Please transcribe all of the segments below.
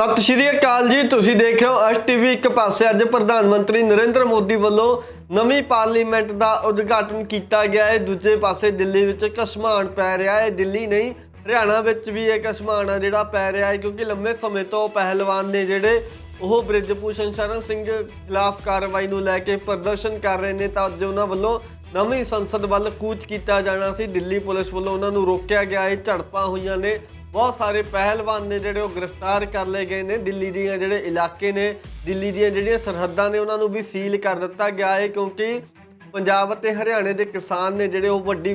ਸਤਿ ਸ਼੍ਰੀ ਅਕਾਲ ਜੀ, ਤੁਸੀਂ ਦੇਖ ਰਹੇ ਹੋ ਅਸ਼ ਟੀਵੀ ਇੱਕ ਪਾਸੇ ਅੱਜ ਪ੍ਰਧਾਨ ਮੰਤਰੀ ਨਰਿੰਦਰ ਮੋਦੀ ਵੱਲੋਂ ਨਵੀਂ ਪਾਰਲੀਮੈਂਟ ਦਾ ਉਦਘਾਟਨ ਕੀਤਾ ਗਿਆ ਹੈ। ਦੂਜੇ ਪਾਸੇ ਦਿੱਲੀ ਵਿੱਚ ਕਸਮਾਨ ਪੈ ਰਿਹਾ ਹੈ। ਦਿੱਲੀ ਨਹੀਂ, ਹਰਿਆਣਾ ਵਿੱਚ ਵੀ ਇਹ ਕਸਮਾਨ ਆ ਜਿਹੜਾ ਪੈ ਰਿਹਾ ਹੈ, ਕਿਉਂਕਿ ਲੰਮੇ ਸਮੇਂ ਤੋਂ ਪਹਿਲਵਾਨ ਨੇ ਜਿਹੜੇ ਉਹ ਬ੍ਰਿਜਭੂਸ਼ਣ ਸ਼ਰਨ ਸਿੰਘ ਖਿਲਾਫ ਕਾਰਵਾਈ ਨੂੰ ਲੈ ਕੇ ਪ੍ਰਦਰਸ਼ਨ ਕਰ ਰਹੇ ਨੇ, ਤਾਂ ਅੱਜ ਉਹਨਾਂ ਵੱਲੋਂ ਨਵੀਂ ਸੰਸਦ ਵੱਲ ਕੂਚ ਕੀਤਾ ਜਾਣਾ ਸੀ। ਦਿੱਲੀ ਪੁਲਿਸ ਵੱਲੋਂ ਉਹਨਾਂ ਨੂੰ ਰੋਕਿਆ ਗਿਆ ਹੈ। ਝੜਪਾਂ ਹੋਈਆਂ ਨੇ। ਬਹੁਤ ਸਾਰੇ ਪਹਿਲਵਾਨ ਨੇ ਜਿਹੜੇ ਉਹ ਗ੍ਰਿਫਤਾਰ ਕਰ ਲਏ ਗਏ ਨੇ। ਦਿੱਲੀ ਦੀਆਂ ਜਿਹੜੇ ਇਲਾਕੇ ਨੇ, ਦਿੱਲੀ ਦੀਆਂ ਜਿਹੜੀਆਂ ਸਰਹੱਦਾਂ ਨੇ, ਉਹਨਾਂ ਨੂੰ ਵੀ ਸੀਲ ਕਰ ਦਿੱਤਾ ਗਿਆ ਹੈ ਕਿਉਂਕਿ ਪੰਜਾਬ ਅਤੇ ਹਰਿਆਣੇ ਦੇ ਕਿਸਾਨ ਨੇ ਜਿਹੜੇ ਉਹ ਵੱਡੀ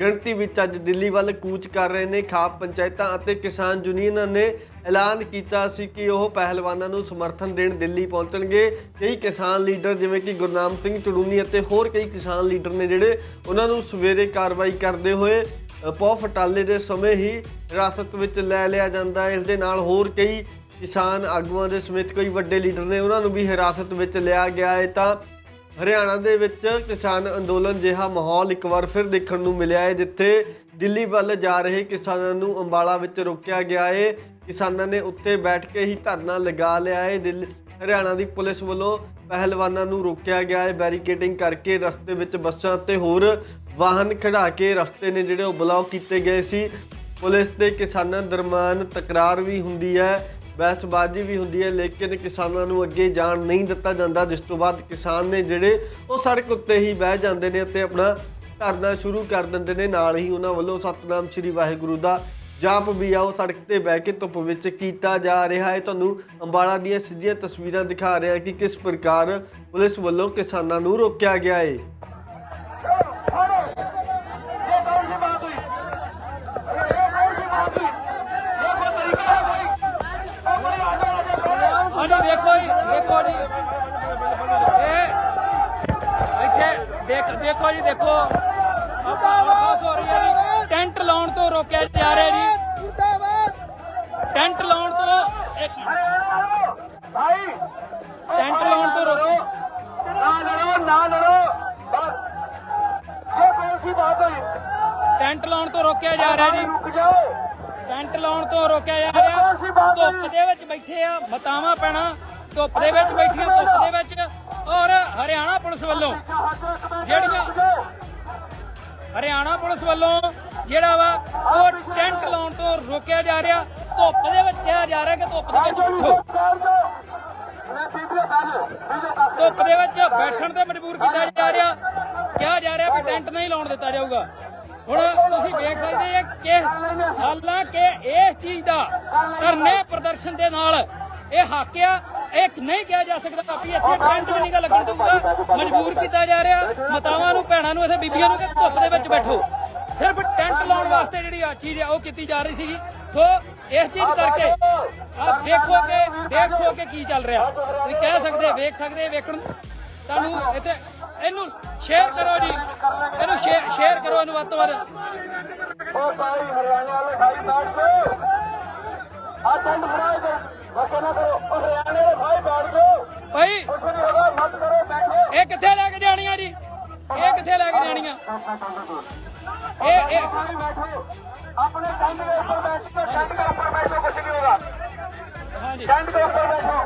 ਗਿਣਤੀ ਵਿੱਚ ਅੱਜ ਦਿੱਲੀ ਵੱਲ ਕੂਚ ਕਰ ਰਹੇ ਨੇ। ਖਾਪ ਪੰਚਾਇਤਾਂ ਅਤੇ ਕਿਸਾਨ ਯੂਨੀਅਨਾਂ ਨੇ ਐਲਾਨ ਕੀਤਾ ਸੀ ਕਿ ਉਹ ਪਹਿਲਵਾਨਾਂ ਨੂੰ ਸਮਰਥਨ ਦੇਣ ਦਿੱਲੀ ਪਹੁੰਚਣਗੇ। ਕਈ ਕਿਸਾਨ ਲੀਡਰ ਜਿਵੇਂ ਕਿ ਗੁਰਨਾਮ ਸਿੰਘ ਚੜੂਨੀ ਅਤੇ ਹੋਰ ਕਈ ਕਿਸਾਨ ਲੀਡਰ ਨੇ ਜਿਹੜੇ ਉਹਨਾਂ ਨੂੰ ਸਵੇਰੇ ਕਾਰਵਾਈ ਕਰਦੇ ਹੋਏ ਪੌ ਫਟਾਲੇ ਦੇ ਸਮੇਂ ਹੀ ਹਿਰਾਸਤ ਵਿੱਚ ਲੈ ਲਿਆ ਜਾਂਦਾ ਹੈ। ਇਸ ਦੇ ਨਾਲ ਹੋਰ ਕਈ ਕਿਸਾਨ ਆਗੂਆਂ ਦੇ ਸਮੇਤ ਕਈ ਵੱਡੇ ਲੀਡਰ ਨੇ ਉਹਨਾਂ ਨੂੰ ਵੀ ਹਿਰਾਸਤ ਵਿੱਚ ਲਿਆ ਗਿਆ ਹੈ। ਤਾਂ ਹਰਿਆਣਾ ਦੇ ਵਿੱਚ ਕਿਸਾਨ ਅੰਦੋਲਨ ਜਿਹਾ ਮਾਹੌਲ ਇੱਕ ਵਾਰ ਫਿਰ ਦੇਖਣ ਨੂੰ ਮਿਲਿਆ ਹੈ, ਜਿੱਥੇ ਦਿੱਲੀ ਵੱਲ ਜਾ ਰਹੇ ਕਿਸਾਨਾਂ ਨੂੰ ਅੰਬਾਲਾ ਵਿੱਚ ਰੋਕਿਆ ਗਿਆ ਹੈ। ਕਿਸਾਨਾਂ ਨੇ ਉੱਤੇ ਬੈਠ ਕੇ ਹੀ ਧਰਨਾ ਲਗਾ ਲਿਆ ਹੈ। ਦਿੱਲੀ, ਹਰਿਆਣਾ ਦੀ ਪੁਲਿਸ ਵੱਲੋਂ ਪਹਿਲਵਾਨਾਂ ਨੂੰ ਰੋਕਿਆ ਗਿਆ ਹੈ। ਬੈਰੀਕੇਡਿੰਗ ਕਰਕੇ ਰਸਤੇ ਵਿੱਚ ਬੱਸਾਂ ਤੇ ਹੋਰ ਵਾਹਨ ਖੜਾ ਕੇ ਰਸਤੇ ਨੇ ਜਿਹੜੇ ਉਹ ਬਲੌਕ ਕੀਤੇ ਗਏ ਸੀ। ਪੁਲਿਸ ਤੇ ਕਿਸਾਨਾਂ ਦਰਮਿਆਨ ਤਕਰਾਰ ਵੀ ਹੁੰਦੀ ਹੈ, ਬਹਿਸਬਾਜ਼ੀ ਵੀ ਹੁੰਦੀ ਹੈ, ਲੇਕਿਨ ਕਿਸਾਨਾਂ ਨੂੰ ਅੱਗੇ ਜਾਣ ਨਹੀਂ ਦਿੱਤਾ ਜਾਂਦਾ, ਜਿਸ ਤੋਂ ਬਾਅਦ ਕਿਸਾਨ ਨੇ ਜਿਹੜੇ ਉਹ ਸੜਕ ਉੱਤੇ ਹੀ ਬਹਿ ਜਾਂਦੇ ਨੇ ਅਤੇ ਆਪਣਾ ਧਰਨਾ ਸ਼ੁਰੂ ਕਰ ਦਿੰਦੇ ਨੇ। ਨਾਲ ਹੀ ਉਹਨਾਂ ਵੱਲੋਂ ਸਤਨਾਮ ਸ੍ਰੀ ਵਾਹਿਗੁਰੂ ਦਾ ਜਾਪ ਵੀ ਆ, ਉਹ ਸੜਕ ਤੇ ਬਹਿ ਕੇ ਧੁੱਪ ਵਿੱਚ ਕੀਤਾ ਜਾ ਰਿਹਾ ਹੈ। ਤੁਹਾਨੂੰ ਅੰਬਾਲਾ ਦੀਆਂ ਸਿੱਧੀਆਂ ਤਸਵੀਰਾਂ ਦਿਖਾ ਰਿਹਾ ਕਿ ਕਿਸ ਪ੍ਰਕਾਰ ਪੁਲਿਸ ਵੱਲੋਂ ਕਿਸਾਨਾਂ ਨੂੰ ਰੋਕਿਆ ਗਿਆ ਹੈ はい! ਵੱਲੋਂ ਜਿਹੜੀਆਂ ਹਰਿਆਣਾ ਪੁਲਿਸ ਵੱਲੋਂ ਜਿਹੜਾ ਵਾ ਉਹ ਟੈਂਟ ਲਾਉਣ ਤੋਂ ਰੋਕਿਆ ਜਾ ਰਿਹਾ ਧੁੱਪ ਦੇ ਵਿੱਚ ਕਿਹਾ ਜਾ ਰਿਹਾ ਕਿ ਧੁੱਪ ਦੇ ਵਿੱਚ ਬੈਠੋ ਧੁੱਪ ਦੇ ਵਿੱਚ ਬੈਠਣ ਤੇ ਮਜਬੂਰ ਕੀਤਾ ਜਾ ਰਿਹਾ ਕਿਹਾ ਜਾ ਰਿਹਾ ਵੀ ਟੈਂਟ ਨਹੀਂ ਲਾਉਣ ਦਿੱਤਾ ਜਾਊਗਾ। ਹੁਣ ਤੁਸੀਂ ਵੇਖ ਸਕਦੇ ਆ ਕਿ ਹਾਲਾਂਕਿ ਇਸ ਚੀਜ਼ ਦਾ ਧਰਨੇ ਪ੍ਰਦਰਸ਼ਨ ਦੇ ਨਾਲ ਇਹ ਹੱਕ ਆ ਇਹ ਨਹੀਂ ਕਿਹਾ ਜਾ ਸਕਦਾ ਵੀ ਇੱਥੇ ਟੈਂਟ ਵੀ ਨਹੀਂਗਾ ਲੱਗਣ ਦਊਗਾ। ਮਜਬੂਰ ਕੀਤਾ ਜਾ ਰਿਹਾ। ਮਾਤਾਵਾਂ ਨੂੰ, ਭੈਣਾਂ ਨੂੰ, ਇੱਥੇ ਬੀਬੀਆਂ ਨੂੰ ਕਿ ਧੁੱਪ ਦੇ ਵਿੱਚ ਬੈਠੋ। ਸਿਰਫ ਟੈਂਟ ਲਾਉਣ ਵਾਸਤੇ ਜਿਹੜੀ ਆ ਚੀਜ਼ ਆ, ਉਹ ਕੀਤੀ ਜਾ ਰਹੀ ਸੀਗੀ। ਸੋ, ਇਸ ਚੀਜ਼ ਕਰਕੇ ਆ ਦੇਖੋ ਕਿ ਕੀ ਚੱਲ ਰਿਹਾ। ਤੁਸੀਂ ਕਹਿ ਸਕਦੇ, ਵੇਖ ਸਕਦੇ, ਵੇਖਣ ਨੂੰ। ਤੁਹਾਨੂੰ ਇੱਥੇ ਇਹਨੂੰ ਸ਼ੇਅਰ ਕਰੋ ਜੀ। ਇਹਨੂੰ ਸ਼ੇਅਰ ਕਰੋ ਇਹਨੂੰ ਵੱਧ ਤੋਂ ਵੱਧ। ਉਹ ਭਾਈ ਹਰਿਆਣੇ ਵਾਲੇ ਭਾਈ ਬੈਠ ਜਾਓ ਆ ਟੈਂਟ ਫੜਾਏ ਦੇ ਨਾ ਕਰੋ ਉਹ ਹਰਿਆਣੇ ਵਾਲੇ ਭਾਈ ਬੈਠ ਜਾਓ ਭਾਈ ਕੁਛ ਨਹੀਂ ਹੋਗਾ ਮਤ ਕਰੋ ਬੈਠੋ ਇਹ ਕਿੱਥੇ ਲੈ ਕੇ ਜਾਣੀਆਂ ਜੀ? ਇਹ ਕਿੱਥੇ ਲੈ ਕੇ ਜਾਣੀਆਂ? ਇਹ ਇਹ ਬੈਠੋ ਆਪਣੇ ਟੈਂਟ ਦੇ ਉੱਪਰ ਬੈਠੋ ਟੈਂਟ ਦੇ ਉੱਪਰ ਬੈਠੋ ਕੁਛ ਨਹੀਂ ਹੋਗਾ ਹਾਂਜੀ। ਟੈਂਟ ਦੇ ਉੱਪਰ ਬੈਠੋ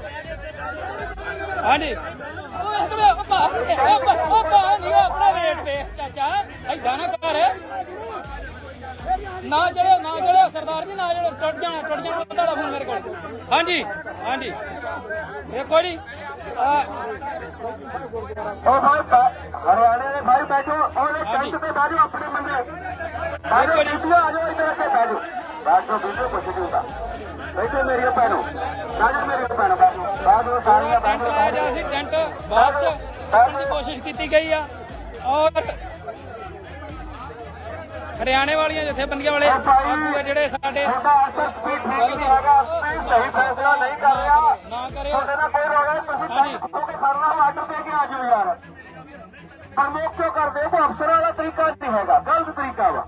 ਹਾਂਜੀ। ਉਹ ਇੱਕ ਮਿੰਟ ਉਹ ਭਾ ਉਹ ਉਹ ਭਾ ਨਹੀਂ, ਆਪਣਾ ਵੇਟ ਵੇਖ, ਚਾਚਾ। ਐਦਾਂ ਨਾ ਕਰ। ਨਾ ਜਿਹੜੇ ਨਾ ਜਿਹੜੇ ਸਰਦਾਰ ਜੀ ਨਾ ਜਿਹੜੇ ਟੁੱਟ ਜਾਣਾ ਟੁੱਟ ਜਾਣਾ ਤੁਹਾਡਾ ਫੋਨ ਮੇਰੇ ਕੋਲ। ਹਾਂਜੀ ਹਾਂਜੀ। ਦੇਖੋ ਜੀ ਹਰਿਆਣੇ ਵਾਲੇ ਭਾਈ ਬੈਠੋ। ਉਹਨੇ। ਟੈਂਟ ਤੇ ਬੈਠੋ ਆਪਣੇ ਬੰਦੇ। ਦੇਖੋ ਬੈਠੋ ਜੀ। ਵੀਡੀਓ ਆ ਜਾਓ ਇੱਧਰ ਕੇ ਬੈਠੋ। ਬੈਠੋ ਵੀਡੀਓ ਨਹੀਂ ਹੁੰਦਾ। ਬੈਠੋ ਮੇਰੀ ਭੈਣੋ। ਬੈਠੋ ਮੇਰੀ ਭੈਣੋ ਬੈਠੋ ਸਾਰੀਆਂ ਟੈਂਟ ਬੈਠੋ ਲਾਇਆ ਜਾ ਸੀ ਟੈਂਟ ਬਾਅਦ ਚ ਦੀ ਕੋਸ਼ਿਸ਼ ਕੀਤੀ ਗਈ ਆ। ਔਰ ਹਰਿਆਣੇ ਵਾਲੀਆਂ ਜਥੇਬੰਦੀਆਂ ਵਾਲੇ ਆਗੂ ਆ ਜਿਹੜੇ ਸਾਡੇ ਤੁਹਾਡਾ ਅਸਰ ਸਪੀਡ ਠੀਕ ਨਹੀਂ ਹੈਗਾ ਸਪੀਡ ਸਹੀ ਫੈਸਲਾ ਨਹੀਂ ਕਰ ਰਿਹਾ। ਨਾ ਕਰਿਓ। ਤੁਹਾਡੇ ਨਾਲ ਕੋਈ ਰੋਣਾ ਨਹੀਂ ਤੁਸੀਂ ਹਾਂਜੀ। ਟੈਂਟ ਤੋਂ ਕੇ ਖੜਨਾ ਆਰਡਰ ਦੇ ਕੇ ਆ ਜਾਓ ਯਾਰ। ਪ੍ਰਮੋਖ ਕਿਉਂ ਕਰਦੇ ਹੋ ਅਫਸਰਾਂ ਵਾਲਾ ਤਰੀਕਾ ਨਹੀਂ ਹੈਗਾ ਗਲਤ ਤਰੀਕਾ ਵਾ।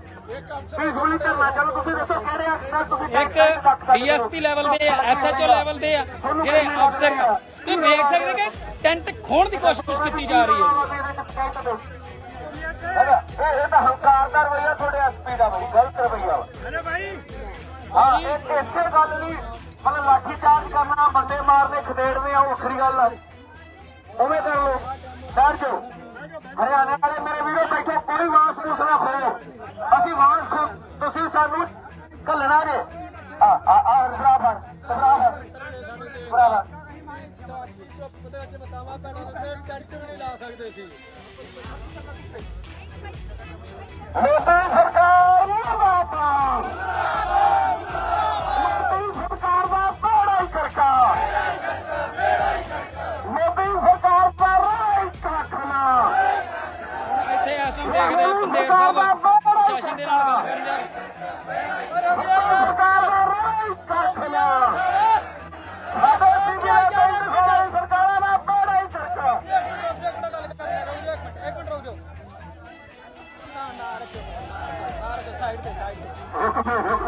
ਵੀ ਗੋਲੀ ਕਰਨਾ ਚਲੋ ਤੁਸੀਂ ਦੱਸੋ ਕਿਹੜੇ ਅਫਸਰ ਤੁਸੀਂ ਇੱਕ ਡੀਐਸਪੀ ਲੈਵਲ ਦੇ ਆ ਐਸਐਚਓ ਲੈਵਲ ਦੇ ਆ ਜਿਹੜੇ ਅਫਸਰ ਆ ਤੁਸੀਂ ਵੇਖ ਸਕਦੇ ਕਿ ਟੈਂਟ ਖੋਣ ਦੀ ਕੋਸ਼ਿਸ਼ ਕੀਤੀ ਜਾ ਰਹੀ ਹੈ। ਹੈਗਾ ਇਹ ਇਹ ਤਾਂ ਹੰਕਾਰ ਦਾ ਰਵਈਆ ਤੁਹਾਡੇ ਐਸਪੀ ਦਾ ਬਈ ਗਲਤ ਰਵਈਆ ਅਰੇ ਭਾਈ ਹਾਂ ਇਹ ਇਸੇ ਗੱਲ ਲਈ ਮਤਲਬ ਲਾਠੀ ਚਾਰਜ ਕਰਨਾ ਵੱਖਰੀ ਗੱਲ ਹੈ ਉਵੇਂ ਕਰ ਲਓ ਬੈਠ ਜਾਓ। ਹਰਿਆਣੇ ਵਾਲੇ ਮੇਰੇ ਵੀਰੋ ਬੈਠੋ ਕੋਈ ਵਾਸ ਪੂਸ ਨਾ ਖੋਲੋ ਅਸੀਂ ਵਾਸ ਤੁਸੀਂ ਸਾਨੂੰ ਘੱਲਣਾ ਜੇ। ਆ ਆ ਆ ਬਰਾਬਰ ਬਰਾਬਰ ਬਰਾਬਰ ਮੋਦੀ Ah! ਸਾਈਡ ਤੇ ਰੁਕ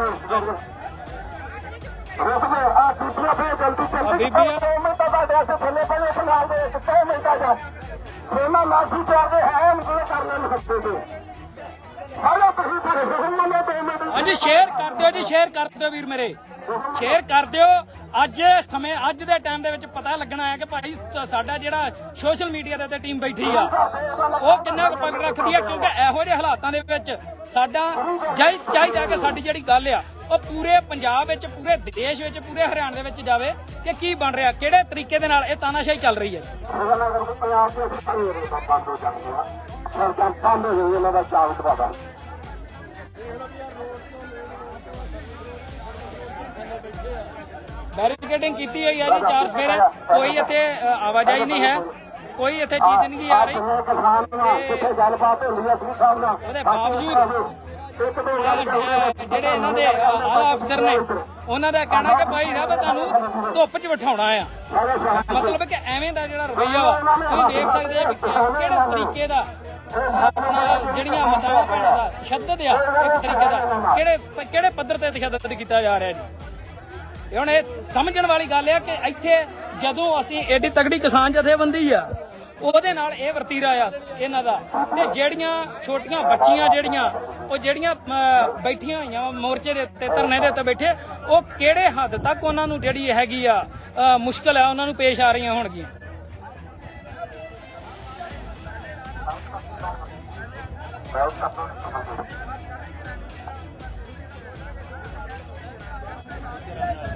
ਆ ਦੂਸਰਾ ਫੇਰ ਜਲਦੀ ਆ ਜਲਦੀ ਬੀਬੀਆਂ। ਦੋ ਮਿੰਟ ਬਾਅਦ ਐਸੇ ਥੱਲੇ ਪਹਿਲੇ ਫਿਲਹਾਲ ਦੇ ਇੱਕ ਦੋ ਮਿੰਟਾਂ ਦਾ ਸੇਮਾ ਲਾਠੀ ਚਾਰਦੇ ਹੈ ਮੁਝੇ ਕਰ ਲੈਣ ਹੱਥੇ ਤੇ ਹਾਲੋ ਤੁਸੀਂ ਫਿਰ ਹੁਕਮ ਮੰਨੋ ਦੋ ਹਾਂਜੀ ਸ਼ੇਅਰ ਕਰ ਦਿਓ ਜੀ ਸ਼ੇਅਰ ਕਰ ਦਿਓ ਵੀਰ ਮੇਰੇ ਸ਼ੇਅਰ ਕਰ ਦਿਓ ਅੱਜ ਸਮੇਂ, ਅੱਜ ਦੇ ਟਾਈਮ ਦੇ ਵਿੱਚ ਪਤਾ ਲੱਗਣਾ ਹੈ ਕਿ ਭਾਈ ਸਾਡਾ ਜਿਹੜਾ ਸੋਸ਼ਲ ਮੀਡੀਆ ਦੇ ਉੱਤੇ ਟੀਮ ਬੈਠੀ ਆ, ਉਹ ਕਿੰਨਾ ਕੁ ਪਕੜ ਰੱਖਦੀ ਆ? ਕਿਉਂਕਿ ਇਹੋ ਜਿਹੇ ਹਾਲਾਤਾਂ ਦੇ ਵਿੱਚ ਸਾਡਾ ਚਾਹੀਦਾ ਕਿ ਸਾਡੀ ਜਿਹੜੀ ਗੱਲ ਆ, ਉਹ ਪੂਰੇ ਪੰਜਾਬ ਵਿੱਚ, ਪੂਰੇ ਦੇਸ਼ ਵਿੱਚ, ਪੂਰੇ ਹਰਿਆਣਾ ਦੇ ਵਿੱਚ ਜਾਵੇ ਕਿ ਕੀ ਬਣ ਰਿਹਾ, ਕਿਹੜੇ ਤਰੀਕੇ ਦੇ ਨਾਲ ਇਹ ਤਾਨਾਸ਼ਾਹੀ ਚੱਲ ਰਹੀ ਹੈ? ਨਗਰ ਦੇ ਦੇ ਇਹਨਾਂ ਦਾ ਚਾਵਤ ਬਾਬਾ ਬੈਰੀਕੇਡਿੰਗ ਕੀਤੀ ਹੋਈ ਹੈ ਜੀ, ਚਾਰ ਫੇਰ ਕੋਈ ਇੱਥੇ ਆਵਾਜਾਈ ਨਹੀਂ ਹੈ। ਕੋਈ ਇੱਥੇ ਚੀਜ਼ ਨਹੀਂ ਆ ਰਹੀ। ਕਿੱਥੇ ਗੱਲਬਾਤ ਹੁੰਦੀ ਆ ਸਾਹਿਬ ਨਾਲ ਉਹਦੇ ਬਾਵਜੂਦ ਜਿਹੜੇ ਇਹਨਾਂ ਦੇ ਆਲਾ ਅਫਸਰ ਨੇ, ਉਹਨਾਂ ਦਾ ਕਹਿਣਾ ਕਿ ਭਾਈ ਸਾਹਿਬ ਤੁਹਾਨੂੰ ਧੁੱਪ 'ਚ ਬਿਠਾਉਣਾ ਆ। ਮਤਲਬ ਕਿ ਐਵੇਂ ਦਾ ਜਿਹੜਾ ਰਵਈਆ ਵਾ, ਤੁਸੀਂ ਦੇਖ ਸਕਦੇ ਆ ਕਿਹੜੇ ਤਰੀਕੇ ਦਾ, ਆਪਣਾ ਜਿਹੜੀਆਂ ਮਤਾਂ ਪੈਣ ਦਾ ਤਸ਼ੱਦਦ ਆ, ਇੱਕ ਤਰੀਕੇ ਦਾ, ਕਿਹੜੇ ਕਿਹੜੇ ਪੱਧਰ ਤੇ ਤਸ਼ੱਦਦ ਕੀਤਾ ਜਾ ਰਿਹਾ ਜੀ। ਇਹ ਹੁਣ ਇਹ ਸਮਝਣ ਵਾਲੀ ਗੱਲ ਹੈ ਕਿ ਇੱਥੇ ਜਦੋਂ ਅਸੀਂ ਐਡੀ ਤਗੜੀ ਕਿਸਾਨ ਜਥੇਬੰਦੀ ਆ ਉਹਦੇ ਨਾਲ ਇਹ ਵਰਤੀਰਾ ਆ ਇਹਨਾਂ ਦਾ। ਤੇ ਜਿਹੜੀਆਂ ਛੋਟੀਆਂ ਬੱਚੀਆਂ ਜਿਹੜੀਆਂ ਉਹ ਜਿਹੜੀਆਂ ਬੈਠੀਆਂ ਹੋਈਆਂ ਮੋਰਚੇ ਦੇ ਉੱਤੇ ਧਰਨੇ ਦੇ ਉੱਤੇ ਬੈਠੇ ਉਹ ਕਿਹੜੇ ਹੱਦ ਤੱਕ ਉਹਨਾਂ ਨੂੰ ਜਿਹੜੀ ਹੈਗੀ ਆ ਅ, ਮੁਸ਼ਕਲ ਆ ਉਹਨਾਂ ਨੂੰ ਪੇਸ਼ ਆ ਰਹੀਆਂ ਹੋਣਗੀਆਂ? ਮੰਤਰੀਆਂ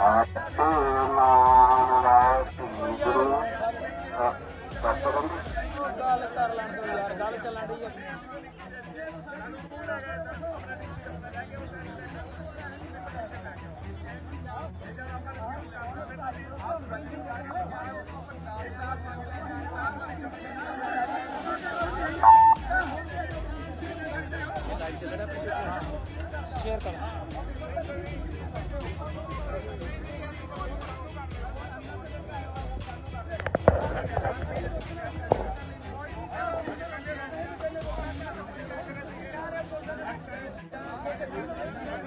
ਆਪੇ ਨਾਮ ਦਾ ਗੁਰੂ ਸਤਿਗੁਰੂ ਗੱਲ ਕਰ ਲੈਣ ਦੋ ਯਾਰ ਗੱਲ ਚੱਲਣ ਦੀ ਸ਼ੇਅਰ ਕਰੋ। すいま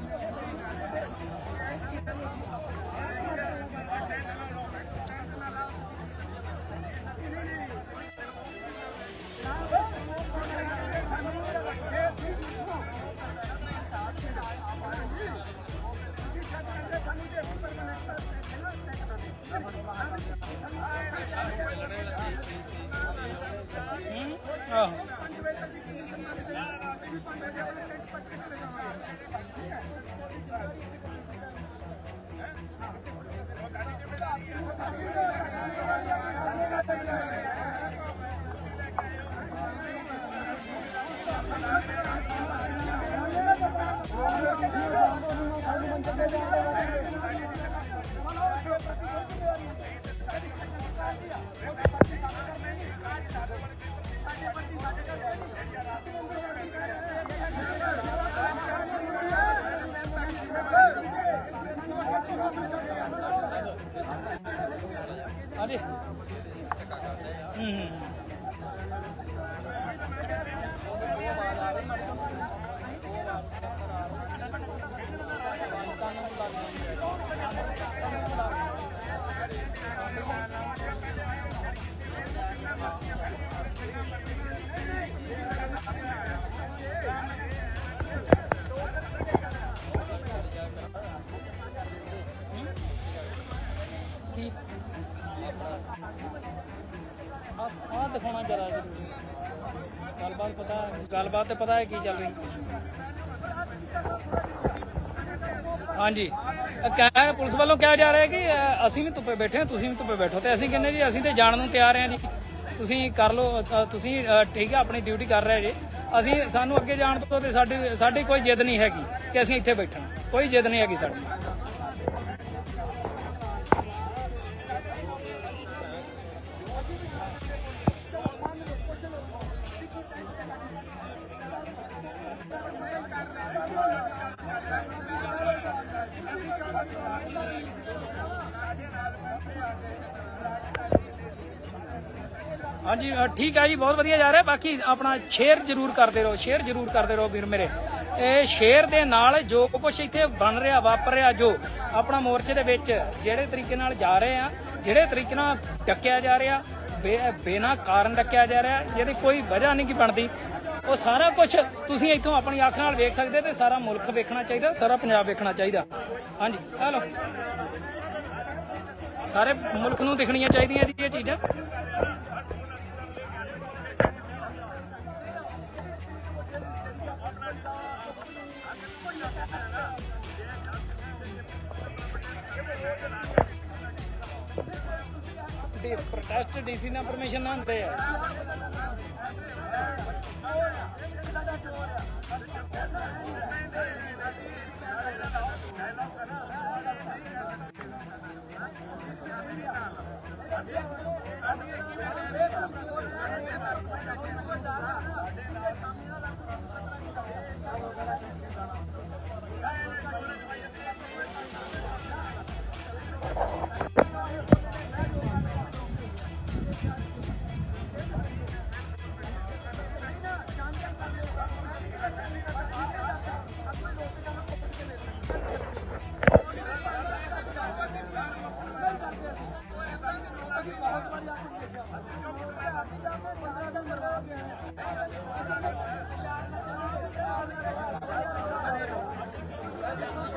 せん。ਗੱਲਬਾਤ ਤੇ ਪਤਾ ਹੈ ਕੀ ਚੱਲ ਰਹੀ। ਹਾਂਜੀ। ਕਹਿ, ਪੁਲਿਸ ਵੱਲੋਂ ਕਿਹਾ ਜਾ ਰਿਹਾ ਕਿ ਅਸੀਂ ਵੀ ਧੁੱਪੇ ਬੈਠੇ ਹਾਂ, ਤੁਸੀਂ ਵੀ ਧੁੱਪੇ ਬੈਠੋ। ਤੇ ਅਸੀਂ ਕਹਿੰਦੇ ਜੀ, ਅਸੀਂ ਤੇ ਜਾਣ ਨੂੰ ਤਿਆਰ ਹਾਂ ਜੀ। ਤੁਸੀਂ ਕਰ ਲਓ ਤੁਸੀਂ ਠੀਕ ਹੈ ਆਪਣੀ ਡਿਊਟੀ ਕਰ ਰਹੇ ਜੀ। ਅਸੀਂ ਸਾਨੂੰ ਅੱਗੇ ਜਾਣ ਤੋਂ ਤੇ ਸਾਡੀ ਸਾਡੀ ਕੋਈ ਜਿੱਦ ਨਹੀਂ ਹੈਗੀ ਕਿ ਅਸੀਂ ਇੱਥੇ ਬੈਠਣਾ। ਕੋਈ ਜਿੱਦ ਨਹੀਂ ਹੈਗੀ ਸਾਡੀ। ਠੀਕ ਹੈ ਜੀ, ਬਹੁਤ ਵਧੀਆ ਜਾ ਰਿਹਾ। ਬਾਕੀ ਆਪਣਾ ਸ਼ੇਅਰ ਜ਼ਰੂਰ ਕਰਦੇ ਰਹੋ, ਸ਼ੇਅਰ ਜ਼ਰੂਰ ਕਰਦੇ ਰਹੋ ਵੀਰ ਮੇਰੇ। ਇਹ ਸ਼ੇਅਰ ਦੇ ਨਾਲ ਜੋ ਕੁਝ ਇੱਥੇ ਬਣ ਰਿਹਾ, ਵਾਪਰ ਰਿਹਾ, ਜੋ ਆਪਣਾ ਮੋਰਚੇ ਦੇ ਵਿੱਚ ਜਿਹੜੇ ਤਰੀਕੇ ਨਾਲ ਜਾ ਰਹੇ ਆ, ਜਿਹੜੇ ਤਰੀਕੇ ਨਾਲ ਡੱਕਿਆ ਜਾ ਰਿਹਾ, ਬੇ- ਬਿਨਾਂ ਕਾਰਨ ਡੱਕਿਆ ਜਾ ਰਿਹਾ, ਜਿਹਦੀ ਕੋਈ ਵਜ੍ਹਾ ਨਹੀਂ ਕੀ ਬਣਦੀ, ਉਹ ਸਾਰਾ ਕੁਝ ਤੁਸੀਂ ਇੱਥੋਂ ਆਪਣੀ ਅੱਖ ਨਾਲ ਵੇਖ ਸਕਦੇ ਤੇ ਸਾਰਾ ਮੁਲਕ ਵੇਖਣਾ ਚਾਹੀਦਾ, ਸਾਰਾ ਪੰਜਾਬ ਵੇਖਣਾ ਚਾਹੀਦਾ। ਹਾਂਜੀ, ਹੈਲੋ। ਸਾਰੇ ਮੁਲਕ ਨੂੰ ਦਿਖਣੀਆਂ ਚਾਹੀਦੀਆਂ ਜੀ ਇਹ ਚੀਜ਼ਾਂ। ਦੇ ਪ੍ਰੋਟੈਸਟ ਡੀਸੀ ਨਾਲ ਪਰਮਿਸ਼ਨ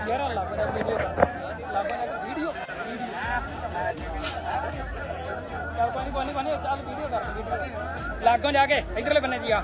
ਯਾਰ ਲੱਗ ਰਿਹਾ ਵੀਡੀਓ ਲੱਗ ਰਿਹਾ ਵੀਡੀਓ। ਚੱਲ ਕੋਈ ਨਹੀਂ ਕੋਈ ਨਹੀਂ ਚੱਲ ਵੀਡੀਓ ਕਰ, ਵੀਡੀਓ। ਲਾਗੋਂ ਜਾ ਕੇ, ਇਧਰਲੇ ਬੰਨੇ ਦੀ ਆ।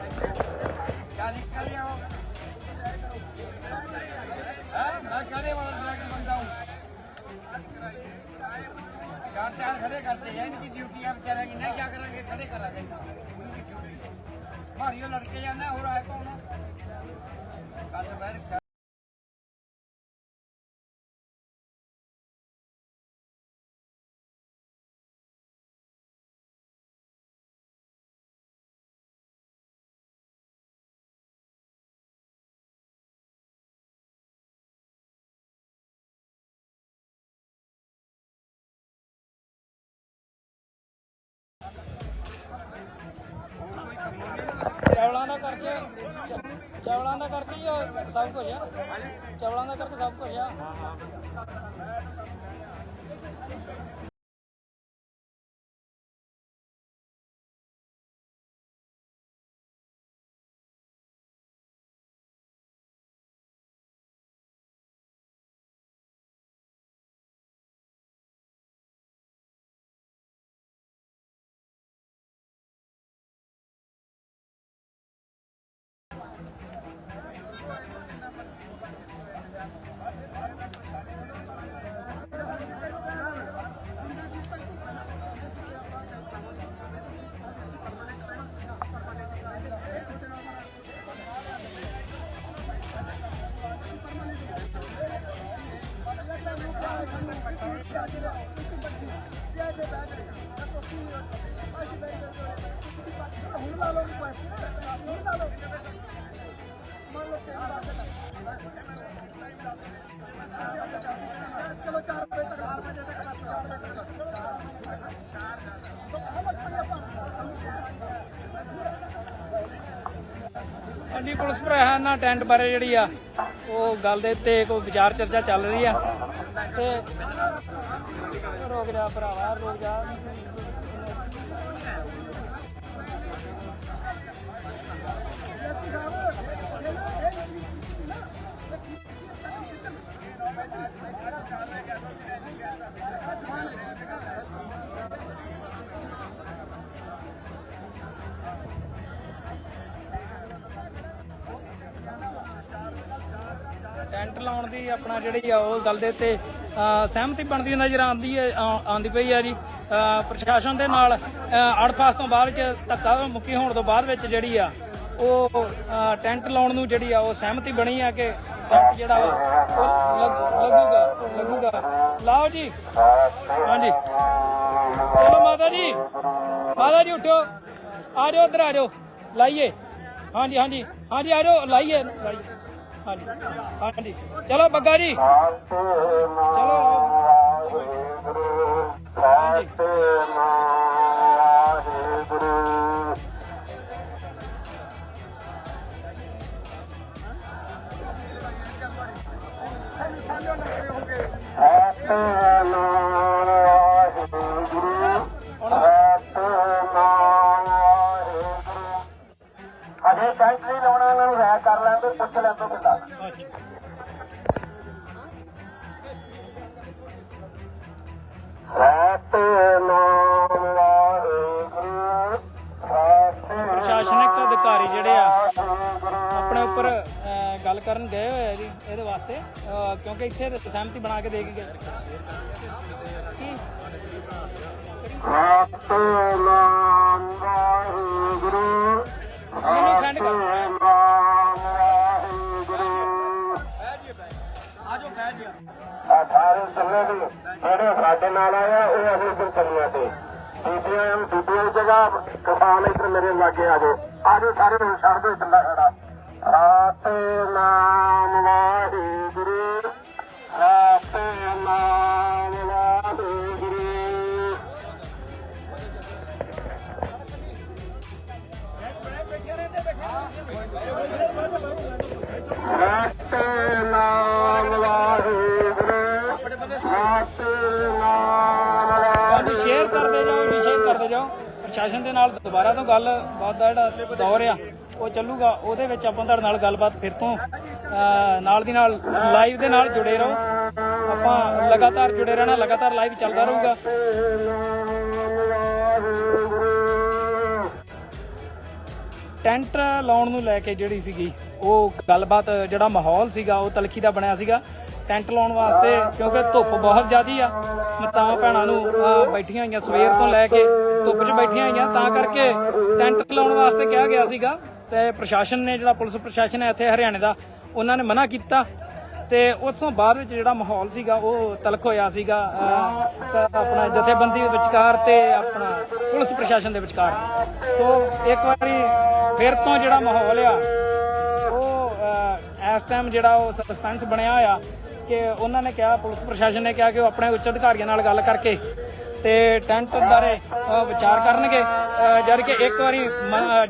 चार चार खड़े करते हैं इनकी ड्यूटी अब चलेगी नहीं क्या करेंगे खड़े करा देंगे उनकी ड्यूटी है मारियो लड़के जाना हो रहा है कौन ਚੌਲਾਂ ਦਾ ਕਰਕੇ ਹੀ ਸਭ ਕੁਝ ਆ। ਚੌਲਾਂ ਦਾ ਕਰਕੇ ਸਭ ਕੁਝ ਆ। ਹਾਂਜੀ ਪੁਲਿਸ ਪ੍ਰਸ਼ਾਸਨ ਟੈਂਟ ਬਾਰੇ ਜਿਹੜੀ ਆ, ਉਹ ਗੱਲ ਦੇ ਉੱਤੇ ਕੋਈ ਵਿਚਾਰ ਚਰਚਾ ਚੱਲ ਰਹੀ ਆ। ਤੇ ਰੁਕ ਜਾ ਭਰਾਵਾ, ਰੁਕ ਜਾ। ਟੈਂਟ ਲਾਉਣ ਦੀ ਆਪਣਾ ਜਿਹੜੀ ਆ ਉਹ ਗੱਲ ਦੇ ਉੱਤੇ ਸਹਿਮਤੀ ਬਣਦੀ ਨਜ਼ਰ ਆਉਂਦੀ ਹੈ ਆਉਂਦੀ ਪਈ ਆ ਜੀ। ਪ੍ਰਸ਼ਾਸਨ ਦੇ ਨਾਲ ਅੜਫਾਸ ਤੋਂ ਬਾਅਦ ਵਿੱਚ ਧੱਕਾ ਮੁੱਕੀ ਹੋਣ ਤੋਂ ਬਾਅਦ ਵਿੱਚ ਜਿਹੜੀ ਆ, ਉਹ ਟੈਂਟ ਲਾਉਣ ਨੂੰ ਜਿਹੜੀ ਆ, ਉਹ ਸਹਿਮਤੀ ਬਣੀ ਆ ਕਿ ਟੈਂਟ ਜਿਹੜਾ ਵਾ, ਉਹ ਲੱਗੂਗਾ ਲੱਗੂਗਾ। ਲਾਓ ਜੀ। ਹਾਂਜੀ। ਚਲੋ ਮਾਤਾ ਜੀ। ਮਾਤਾ ਜੀ ਉਠੋ। ਆ ਜਾਓ, ਇੱਧਰ ਆ ਜਾਓ। ਲਾਈਏ। ਹਾਂਜੀ ਹਾਂਜੀ। ਹਾਂਜੀ, ਆ ਜਾਓ। ਲਾਈਏ। ਲਾਈਏ। ਹਾਂਜੀ ਹਾਂਜੀ ਚਲੋ ਬੱਗਾ ਜੀ ਚਲੋ ਹਾਂਜੀ ਅਜੇ ਨੂੰ ਰਹਿ ਕਰ ਤੇ ਪੁੱਛ ਕਿੱਦਾਂ ਅੱਛਾ ਸਤਨਾਮ ਵਾਹਿਗੁਰੂ ਪ੍ਰਸ਼ਾਸਨਿਕ ਅਧਿਕਾਰੀ ਜਿਹੜੇ ਆ ਆਪਣੇ ਉੱਪਰ ਗੱਲ ਕਰਨ ਗਏ ਹੋਏ ਆ ਜੀ ਇਹਦੇ ਵਾਸਤੇ ਕਿਉਂਕਿ ਇੱਥੇ ਸਹਿਮਤੀ ਬਣਾ ਕੇ ਦੇ ਕੇ ਗਏ। ਕੀ? ਸਤਨਾਮ ਵਾਹਿਗੁਰੂ। ਮੈਨੂੰ ਸੈਂਡ ਕਰ। ਸਾਰੇ ਚੱਲੇ ਵੀ ਜਿਹੜੇ ਸਾਡੇ ਨਾਲ ਆਏ ਆ ਉਹ ਅਸੀਂ ਦਿਨ ਚੱਲੀਆਂ ਤੇ। ਬੀਬੀਆਂ ਐਮ ਬੀਬੀਆਂ ਦੀ ਜਗ੍ਹਾ ਕਿਸਾਨ ਇੱਧਰ ਮੇਰੇ ਲਾਗੇ ਆ ਜਾਓ। ਆ ਜਾਓ ਸਾਰੇ ਨੂੰ, ਛੱਡ ਦਿਓ ਚੱਲਾ ਖੜਾ। ਸਤਨਾਮ ਵਾਹਿਗੁਰੂ ਸਤਨਾਮ ਵਾਹਿਗੁਰੂ। ਸਤਨਾਮ ਵਾਹਿਗੁਰੂ ਪ੍ਰਸ਼ਾਸਨ ਦੇ ਨਾਲ ਦੁਬਾਰਾ ਤੋਂ ਗੱਲਬਾਤ ਦਾ ਜਿਹੜਾ ਦੌਰ ਆ, ਉਹ ਚੱਲੂਗਾ। ਉਹਦੇ ਵਿੱਚ ਆਪਾਂ ਤੁਹਾਡੇ ਨਾਲ ਗੱਲਬਾਤ ਫਿਰ ਤੋਂ ਨਾਲ ਦੀ ਨਾਲ ਲਾਈਵ ਦੇ ਨਾਲ ਜੁੜੇ ਰਹੋ। ਆਪਾਂ ਲਗਾਤਾਰ ਜੁੜੇ ਰਹਿਣਾ, ਲਗਾਤਾਰ ਲਾਈਵ ਚੱਲਦਾ ਰਹੂਗਾ। ਟੈਂਟ ਲਾਉਣ ਨੂੰ ਲੈ ਕੇ ਜਿਹੜੀ ਸੀਗੀ, ਉਹ ਗੱਲਬਾਤ, ਜਿਹੜਾ ਮਾਹੌਲ ਸੀਗਾ, ਉਹ ਤਲਖੀ ਦਾ ਬਣਿਆ ਸੀਗਾ। ਟੈਂਟ ਲਾਉਣ ਵਾਸਤੇ, ਕਿਉਂਕਿ ਧੁੱਪ ਬਹੁਤ ਜ਼ਿਆਦੀ ਆ। ਮਾਤਾਵਾਂ ਭੈਣਾਂ ਨੂੰ ਬੈਠੀਆਂ ਹੋਈਆਂ ਸਵੇਰ ਤੋਂ ਲੈ ਕੇ ਧੁੱਪ 'ਚ ਬੈਠੀਆਂ ਹੋਈਆਂ, ਤਾਂ ਕਰਕੇ ਟੈਂਟ ਲਾਉਣ ਵਾਸਤੇ ਕਿਹਾ ਗਿਆ ਸੀਗਾ। ਤੇ ਪ੍ਰਸ਼ਾਸਨ ਨੇ, ਜਿਹੜਾ ਪੁਲਿਸ ਪ੍ਰਸ਼ਾਸਨ ਹੈ ਇੱਥੇ ਹਰਿਆਣੇ ਦਾ, ਉਹਨਾਂ ਨੇ ਮਨਾ ਕੀਤਾ। ਤੇ ਉਸ ਤੋਂ ਬਾਅਦ ਵਿੱਚ ਜਿਹੜਾ ਮਾਹੌਲ ਸੀਗਾ, ਉਹ ਤਲਖ ਹੋਇਆ ਸੀਗਾ। ਆਪਣਾ ਜਥੇਬੰਦੀ ਵਿਚਕਾਰ ਤੇ ਆਪਣਾ ਪੁਲਿਸ ਪ੍ਰਸ਼ਾਸਨ ਦੇ ਵਿਚਕਾਰ। ਸੋ ਇੱਕ ਵਾਰੀ ਫਿਰ ਤੋਂ ਜਿਹੜਾ ਮਾਹੌਲ ਆ, ਉਹ ਇਸ ਟਾਈਮ ਜਿਹੜਾ ਉਹ ਸਸਪੈਂਸ ਬਣਿਆ ਆ ਕਿ ਉਹਨਾਂ ਨੇ ਕਿਹਾ ਪੁਲਿਸ ਪ੍ਰਸ਼ਾਸਨ ਨੇ ਕਿਹਾ ਕਿ ਉਹ ਆਪਣੇ ਉੱਚ ਅਧਿਕਾਰੀਆਂ ਨਾਲ ਗੱਲ ਕਰਕੇ ਤੇ ਟੈਂਟ ਬਾਰੇ ਵਿਚਾਰ ਕਰਨਗੇ। ਜਦ ਕਿ ਇੱਕ ਵਾਰੀ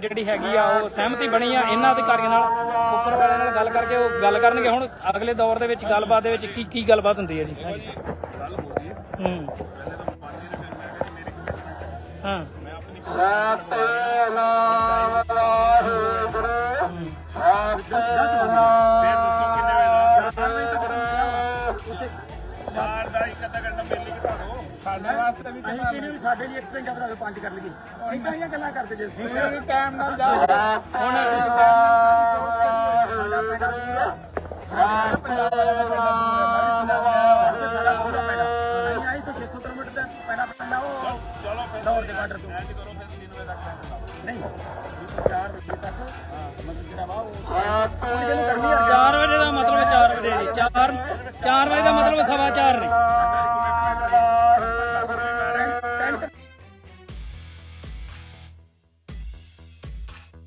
ਜਿਹੜੀ ਹੈਗੀ ਆ ਉਹ ਸਹਿਮਤੀ ਬਣੀ ਆ ਇਹਨਾਂ ਅਧਿਕਾਰੀਆਂ ਨਾਲ ਉੱਪਰ ਵਾਲਿਆਂ ਨਾਲ ਗੱਲ ਕਰਕੇ ਉਹ ਗੱਲ ਕਰਨਗੇ। ਹੁਣ ਅਗਲੇ ਦੌਰ ਦੇ ਵਿੱਚ ਗੱਲਬਾਤ ਦੇ ਵਿੱਚ ਕੀ ਕੀ ਗੱਲਬਾਤ ਹੁੰਦੀ ਹੈ ਜੀ? ਹੂੰ ਹਾਂ। ਸਤਨਾਮ ਵਾਹਿਗੁਰੂ ਸਤਨਾਮ ਚਾਰ ਦਾ ਇੱਕ ਅੱਧਾ ਘੰਟਾ ਮਿਲ ਲਈ ਦਿਓ ਸਾਡੇ ਵਾਸਤੇ ਵੀ ਅਸੀਂ ਕਿਹਨੇ ਵੀ ਸਾਡੇ ਲਈ 1 ਘੰਟਾ ਬਣਾ ਕੇ ਪੰਜ ਕਰ ਲਈਏ। ਇਦਾਂ ਦੀਆਂ ਗੱਲਾਂ ਕਰਦੇ ਜੇ। ਤੁਸੀਂ ਟਾਈਮ ਨਾਲ ਜਾਓ ਹੁਣ ਅਸੀਂ ਆਈ ਤੋਂ 600 ਕਿਲੋਮੀਟਰ ਦਾ ਪਹਿਲਾ ਪਿੰਡ ਆ ਉਹ ਚਲੋ ਫਿਰ ਦੌੜ ਦੇ ਬਾਰਡਰ ਤੋਂ। ਇੰਜ ਕਰੋ ਫਿਰ 3 ਵਜੇ ਤੱਕ ਨਹੀਂ। 4 ਵਜੇ ਤੱਕ 4 ਵਜੇ ਦਾ ਮਤਲਬ 4 ਵਜੇ ਜੀ 4 4 ਵਜੇ ਦਾ ਮਤਲਬ ਸਵਾ 4 ਨੇ